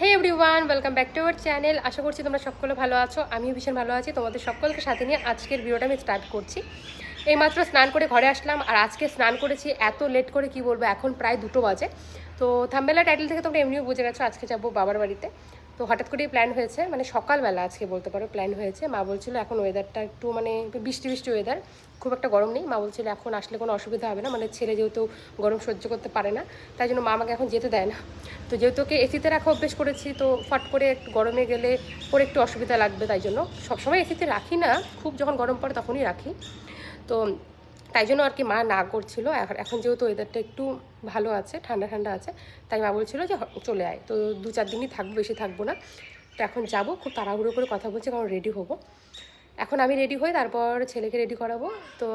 Hey everyone welcome back to our channel আশা করছি তোমরা সকলে ভালো আছো। আমিও ভীষণ ভালো আছি। তোমাদের সকলকে সাথে নিয়ে আজকের ভিডিওটা আমি স্টার্ট করছি। এইমাত্র স্নান করে ঘরে আসলাম আর আজকে স্নান করেছি, এত লেট করে কি বলব, এখন প্রায় দুটো বাজে। তো থাম্বেলা টাইটেল থেকে তোমরা এমনিও বুঝে গেছো, আজকে যাব বাবার বাড়িতে। তো হঠাৎ করেই প্ল্যান হয়েছে মানে সকালবেলা আজকে বলতে পারো প্ল্যান হয়েছে। মা বলছিল এখন ওয়েদারটা একটু মানে বৃষ্টি বৃষ্টি ওয়েদার খুব একটা গরম নেই। মা বলছিল এখন আসলে কোনো অসুবিধা হবে না মানে ছেলে যেহেতু গরম সহ্য করতে পারে না, তাই জন্য মা আমাকে এখন যেতে দেয় না। তো যেহেতু ওকে এসিতে রাখা অভ্যেস করেছি, তো ফট করে একটু গরমে গেলে ওর একটু অসুবিধা লাগবে তাই জন্য। সবসময় এসিতে রাখি না, খুব যখন গরম পড়ে তখনই রাখি। তো তাই জন্য আর কি মা না করছিল। এখন যেহেতু ওয়েদারটা একটু ভালো আছে, ঠান্ডা ঠান্ডা আছে, তাই মা বলছিল যে চলে আয়। তো দু চার দিনই থাকব, বেশি থাকব না। তো এখন যাব, খুব তাড়াহুড়ো করে কথা বলছি, কারণ রেডি হব। এখন আমি রেডি হই তারপর ছেলেকে রেডি করাবো। তো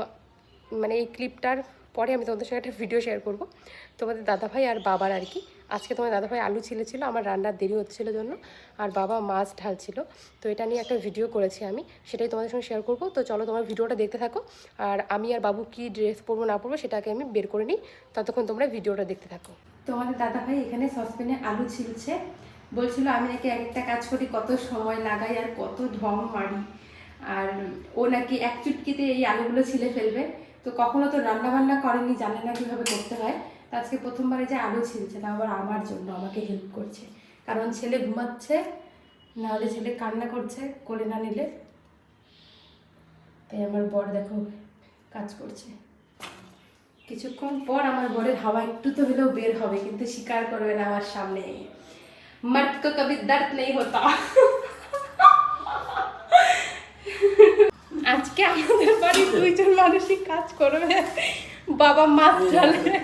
মানে এই ক্লিপটার পরে আমি তোমাদের সঙ্গে একটা ভিডিও শেয়ার করব। তোমাদের দাদাভাই আর বাবার আর কি। আজকে তোমার দাদাভাই আলু ছিলে আমার রান্নার দেরি হচ্ছিল জন্য, আর বাবা মাছ ঢালছিল। তো এটা নিয়ে একটা ভিডিও করেছি আমি, সেটাই তোমাদের সঙ্গে শেয়ার করব। তো চলো তোমার ভিডিওটা দেখতে থাকো, আর আমি আর বাবু কি ড্রেস পরবো না পরবো সেটাকে আমি বের করে নিই, ততক্ষণ তোমরা ভিডিওটা দেখতে থাকো। তোমাদের দাদাভাই এখানে সসপ্যানে আলু ছিলছে, বলছিল আমি নাকি এক একটা কাজ করি, কত সময় লাগাই আর কত ঢং মারি। আর ও নাকি এক চুটকিতে এই আলুগুলো ছিলে ফেলবে, তো কখনো তো রান্না বান্না করেনি, জানে না কীভাবে করতে হয়। আজকে প্রথমবারে যে আলো ছিল তা আবার আমার জন্য আমাকে হেল্প করছে। কারণ ছেলে ঘুমাচ্ছে নাহলে ছেলে কান্না করছে, কোলে না নিলে। তাই আমার বর দেখো কাজ করছে। কিছুক্ষণ পর আমার বরের হাওয়া একটু তো হলেও বের হবে, কিন্তু স্বীকার করবে না আমার সামনে। মাটকো কবি দর্দ নেই হতা। আজকে আমাদের বাড়ির দুইজন মানুষই কাজ করবে। বাবা মাছ ঢালবে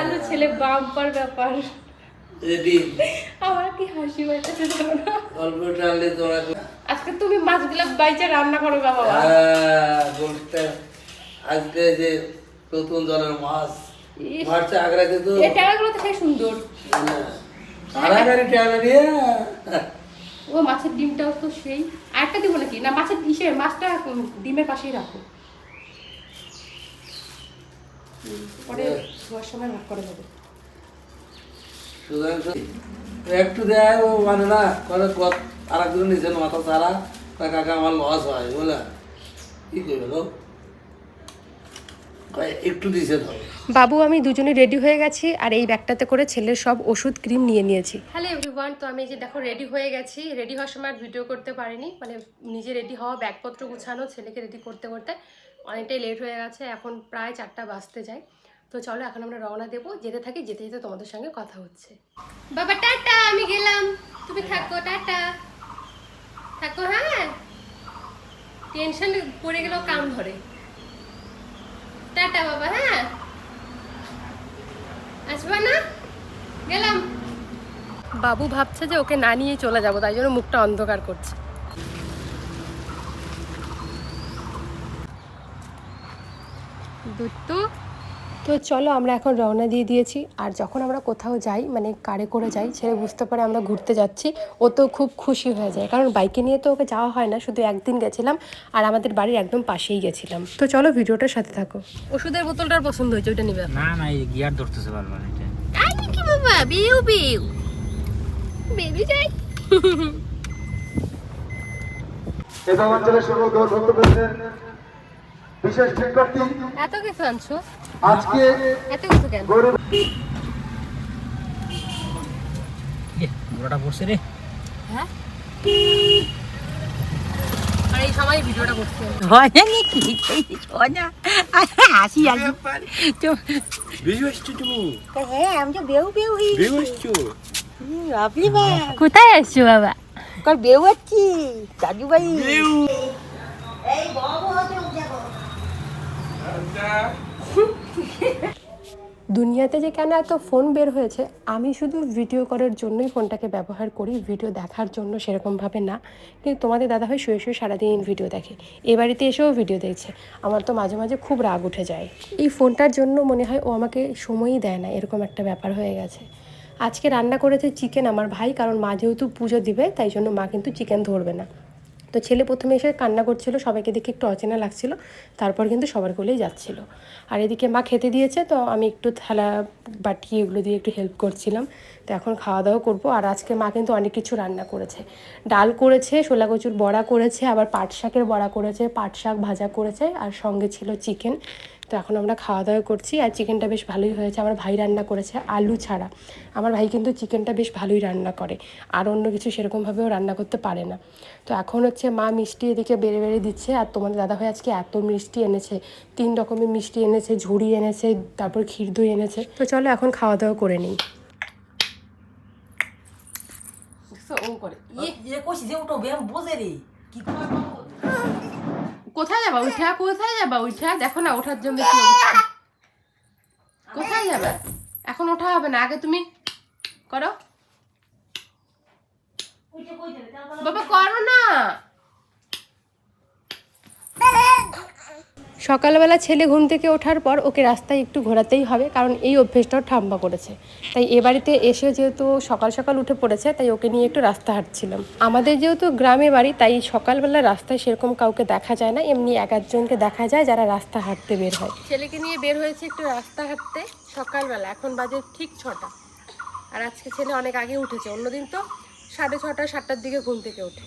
আলু ছেলে বাম্পার ব্যাপার। রেডি আমার কি হাসি পাইতেছে অল্প টানলে তোমরা আজকে তুমি মাছগুলো বাইচে রান্না করবে বাবা। হ্যাঁ, আজকে যে নতুন জলের মাছ আগ্রাতে তো। এই ট্যাগাগুলো তো সেই সুন্দর। দিয়ে। ও মাছের ডিমটাও তো সেই। আরেকটা দিব নাকি? না মাছের ইসে মাছটা ডিমের পাশেই রাখো। পরে ধোয়ার সময় ভাগ করে দেবো। একটু দেয় ও মানে না করে আর একজন নিচের মাথা ছাড়া তা কাকা আমার লস হয় বলে। কি করবে একটু দিছে তো বাবু আমি দুজনে রেডি হয়ে গেছি আর এই ব্যাগটাতে করে ছেলের সব ওষুধ ক্রিম নিয়ে নিয়েছি। হ্যালো এভরিওয়ান তো আমি যে দেখো রেডি হয়ে গেছি। রেডি হওয়ার সময় আর ভিডিও করতে পারিনি মানে নিজে রেডি হওয়া ব্যাগপত্র গুছানো ছেলেকে রেডি করতে করতে। অনেকটাই লেট হয়ে গেছে, এখন প্রায় চারটা বাজতে যায়। তো চলো এখন আমরা রওনা দেবো, যেতে থাকি, যেতে যেতে তোমাদের সঙ্গে কথা হচ্ছে। বাবা, টাটা, আমি গেলাম। তুমি থাকো, টাটা। থাকো হ্যাঁ। টেনশন পড়ে গেলেও কাম ধরে। টাটা, বাবা হ্যাঁ। আসবা না? গেলাম। বাবু ভাবছে যে ওকে না নিয়ে চলে যাব, তাই জন্য মুখটা অন্ধকার করছে। দুত্তু। তো চলো আমরা এখন রওনা দিয়ে দিয়েছি। আর যখন আমরা কোথাও যাই মানে কারে করে যাই ছেলে বুঝতে পারে আমরা ঘুরতে যাচ্ছি ও তো খুব খুশি হয়ে যায়। কারণ বাইকে নিয়ে তো ওকে যাওয়া হয় না শুধু একদিন গেছিলাম আর আমাদের বাড়ির একদম পাশেই গেছিলাম। তো চলো ভিডিওটার সাথে থাকো। ওষুধের বোতলটার পছন্দ হয়েছে ওইটা নিবে। না না এই গিয়ার ধরতেছে বারবার এটা। আই কি বাবা? বিউ বিউ। বেবি যাই। এবং অঞ্চলের সকল গৌরভক্তবৃন্দের বিশেষ বিজ্ঞপ্তি এত কিছু আনছো? আজকে এত কিছু কেন? গোড়াটা পড়ছে রে। হ্যাঁ? আর এই সময় ভিডিওটা করতে হয় নাকি হয় না। হাসি আসি তো হ্যাঁ আমি তো বেউ বেউ আপনি বা কোথায় আসছো বাবা? কার বেউ আছি দাদু ভাই দুনিয়াতে যে কেন এত ফোন বের হয়েছে, আমি শুধু ভিডিও করার জন্যই ফোনটাকে ব্যবহার করি ভিডিও দেখার জন্য সেরকমভাবে না। কিন্তু তোমাদের দাদাভাই শুয়ে শুয়ে সারাদিন ভিডিও দেখে। এ বাড়িতে এসেও ভিডিও দেখছে। আমার তো মাঝে মাঝে খুব রাগ উঠে যায়। এই ফোনটার জন্য মনে হয় ও আমাকে সময়ই দেয় না, এরকম একটা ব্যাপার হয়ে গেছে। আজকে রান্না করেছে চিকেন আমার ভাই, কারণ মা যেহেতু পুজো দিবে, তাই জন্য মা কিন্তু চিকেন ধরবে না। তো ছেলে প্রথমে এসে কান্না করছিল, সবাইকে দেখে একটু অচেনা লাগছিল, তারপর কিন্তু সবার কোলেই যাচ্ছিল। আর এদিকে মা খেতে দিয়েছে, তো আমি একটু থালা বাটি এগুলো দিয়ে একটু হেল্প করছিলাম। তো এখন খাওয়া দাওয়া করব, আর আজকে মা কিন্তু অনেক কিছু রান্না করেছে। ডাল করেছে শোলা কচুর বড়া করেছে, আবার পাট শাকের বড়া করেছে, পাট শাক ভাজা করেছে, আর সঙ্গে ছিল চিকেন তো এখন আমরা খাওয়া দাওয়া করছি আর চিকেনটা বেশ ভালোই হয়েছে। আমার ভাই রান্না করেছে আলু ছাড়া। আমার ভাই কিন্তু চিকেনটা বেশ ভালোই রান্না করে। আর অন্য কিছু সেরকমভাবেও রান্না করতে পারে না। তো এখন হচ্ছে মা মিষ্টি এদিকে বেড়ে বেড়ে দিচ্ছে আর তোমাদের দাদাভাই আজকে এত মিষ্টি এনেছে। তিন রকমের মিষ্টি এনেছে, ঝুড়ি এনেছে, তারপর ক্ষীর দই এনেছে। তো চলো এখন খাওয়া দাওয়া করে নিই। ও করে। ইয়ে কইছি যে উঠো, ব্যায়াম বোঝে রে। কি কোথায় যাবা? উঠা, কোথায় যাবা? উঠা, দেখো না, ওঠার জন্য কোথায় যাবা? এখন ওঠা হবে না, আগে তুমি করো। বাবা, করো না। সকালবেলা ছেলে ঘুম থেকে ওঠার পর ওকে রাস্তায় একটু ঘোরাতেই হবে, কারণ এই অভ্যেসটাও ঠাম্মা করেছে। তাই এ বাড়িতে এসে যেহেতু সকাল সকাল উঠে পড়েছে, তাই ওকে নিয়ে একটু রাস্তা হাঁটছিলাম। আমাদের যেহেতু গ্রামে বাড়ি, তাই সকালবেলা রাস্তায় সেরকম কাউকে দেখা যায় না, এমনি এক একজনকে দেখা যায় যারা রাস্তা হাঁটতে বের হয়। ছেলেকে নিয়ে বের হয়েছে একটু রাস্তা হাঁটতে সকালবেলা, এখন বাজে ঠিক ছটা। আর আজকে ছেলে অনেক আগে উঠেছে, অন্যদিন তো সাড়ে ছটা, সাতটার দিকে ঘুম থেকে ওঠে।